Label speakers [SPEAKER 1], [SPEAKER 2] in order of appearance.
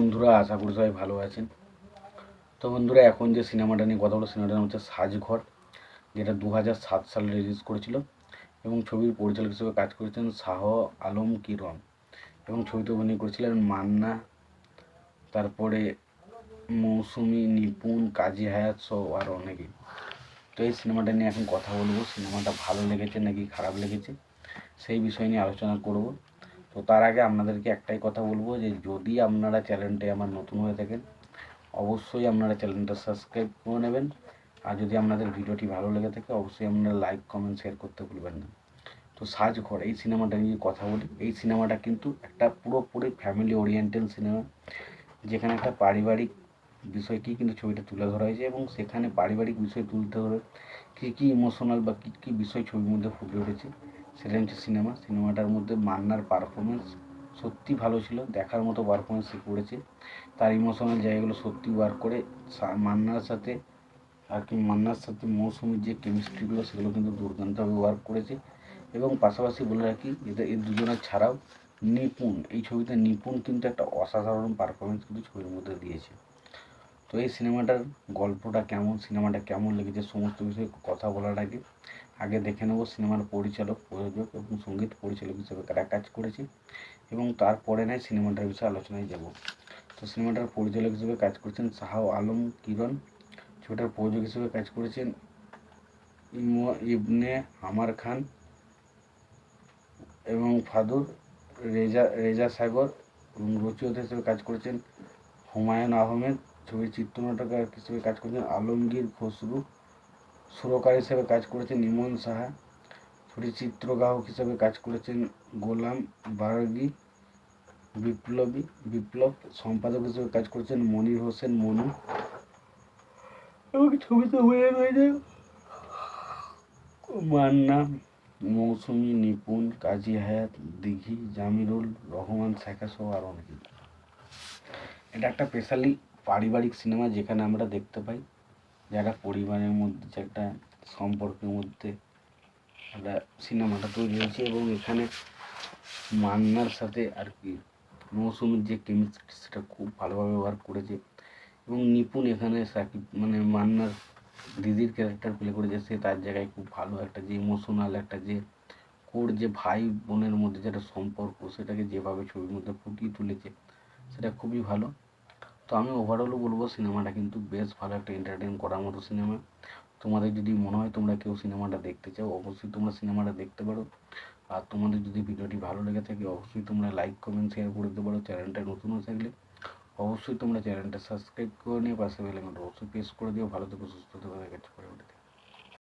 [SPEAKER 1] বন্ধুরা, আশা করি সবাই ভালো আছেন। তো বন্ধুরা, এখন যে সিনেমাটা নিয়ে কথা বলো সিনেমাটার নাম হচ্ছে সাজঘর, যেটা দু সাত সালে রিলিজ করেছিল এবং ছবির পরিচালক হিসেবে কাজ করেছেন শাহ আলম কিরণ। এবং ছবিতে অভিনয় করেছিলেন মান্না, তারপরে মৌসুমি, নিপুণ, কাজী হায়াত সহ আরও অনেকেই তো এই সিনেমাটা নিয়ে এখন কথা বলব। সিনেমাটা ভালো লেগেছে নাকি খারাপ লেগেছে, সেই বিষয় নিয়ে আলোচনা করব। তো তার আগে আপনাদেরকে একটাই কথা বলব যে যদি আপনারা চ্যানেলটি আমার নতুন হয়ে থাকেন, অবশ্যই আপনারা চ্যানেলটা সাবস্ক্রাইব করে নেবেন। আর যদি আপনাদের ভিডিওটি ভালো লেগে থাকে, অবশ্যই আপনারা লাইক, কমেন্ট, শেয়ার করতে ভুলবেন না। তো সাজ ঘর, এই সিনেমাটা নিয়ে কথা বলি। এই সিনেমাটা কিন্তু একটা পুরোপুরি ফ্যামিলি ওরিয়েন্টাল সিনেমা যেখানে একটা পারিবারিক বিষয়টি কিন্তু ছবিটা তুলে ধরা হয়েছে এবং সেখানে পারিবারিক বিষয় তুলতে ধরে কী কী ইমোশনাল বা কী কী বিষয় ছবির মধ্যে ফুটে উঠেছে। হচ্ছে সিনেমা, সিনেমাটার মধ্যে মান্নার পারফরমেন্স সত্যি ভালো ছিল, দেখার মতো পারফরমেন্স সে করেছে। তার ইমোশনাল জায়গাগুলো সত্যি ওয়ার্ক করে মান্নার সাথে আর কি মান্নার সাথে মৌসুমীর যে কেমিস্ট্রিগুলো সেগুলো কিন্তু দুর্দান্তভাবে ওয়ার্ক করেছে। এবং পাশাপাশি বলে রাখি, এদের এই দুজনের ছাড়াও নিপুণ, এই ছবিতে নিপুণ কিন্তু একটা অসাধারণ পারফরমেন্স কিন্তু ছবির মধ্যে দিয়েছে। তো এই সিনেমাটার গল্পটা কেমন, সিনেমাটা কেমন লেগেছে, সমস্ত বিষয়ে কথা বলার আগে আগে দেখে নেব সিনেমার পরিচালক, প্রযোজক এবং সংগীত পরিচালক হিসেবে কারা কাজ করেছে এবং তারপরে নয় সিনেমাটার বিষয়ে আলোচনায় যাব। তো সিনেমাটার পরিচালক হিসেবে কাজ করেছেন শাহ আলম, কিরণ। ছবিটার প্রযোজক হিসেবে কাজ করেছেন ইবনে আমার খান এবং ফাদুর, রেজা রেজা সাগর এবং রচয়িতা হিসেবে কাজ করেছেন হুমায়ুন আহমেদ। ছবির চিত্রনাট্যকার হিসেবে কাজ করেছেন আলমগীর খসরু। সুরকার হিসেবে কাজ করেছেন ইমন সাহা ছবির চিত্রগ্রাহক হিসেবে কাজ করেছেন গোলাম বারগি, বিপ্লবী, বিপ্লব সম্পাদক হিসেবে কাজ করেছেন মনির হোসেন মনু। এবং ছবিতে হয়ে রয়েছে মান্না মৌসুমি, নিপুণ, কাজী হায়াত, দিঘি, জামিরুল রহমান, শেখা সহ আরও অনেকে। এটা একটা স্পেশালি পারিবারিক সিনেমা যেখানে আমরা দেখতে পাই। যে একটা পরিবারের মধ্যে যে একটা সম্পর্কের মধ্যে একটা সিনেমাটা তৈরি হয়েছে এবং এখানে মান্নার সাথে আর কি মৌসুমীর যে কেমিস্ট্রি সেটা খুব ভালোভাবে ব্যবহার করেছে এবং নিপুণ এখানে সাকিব মানে মান্নার দিদির ক্যারেক্টার প্লে করেছে, সে তার জায়গায় খুব ভালো একটা যে ইমোশনাল একটা যে কোর যে ভাই বোনের মধ্যে যেটা সম্পর্ক সেটাকে যেভাবে ছবির মধ্যে ফুটিয়ে তুলেছে, সেটা খুবই ভালো। তো আমি ওভারঅলও বলব সিনেমাটা কিন্তু বেশ ভালো একটা এন্টারটেন করার মতো সিনেমা তোমাদের যদি মনে হয় তোমরা কেউ সিনেমাটা দেখতে চাও, অবশ্যই তোমরা সিনেমাটা দেখতে পারো। আর তোমাদের যদি ভিডিওটি ভালো লেগে থাকে, অবশ্যই তোমরা লাইক কমেন্ট শেয়ার করে দিতে পারো চ্যানেলটা নতুন হয়ে থাকলে। অবশ্যই তোমরা চ্যানেলটা সাবস্ক্রাইব করে নিয়ে পাশে বেলাইকনটা অবশ্যই প্রেস করে দিও। ভালো থেকো, সুস্থ থেকো, দেখা যাচ্ছে পরবর্তীতে।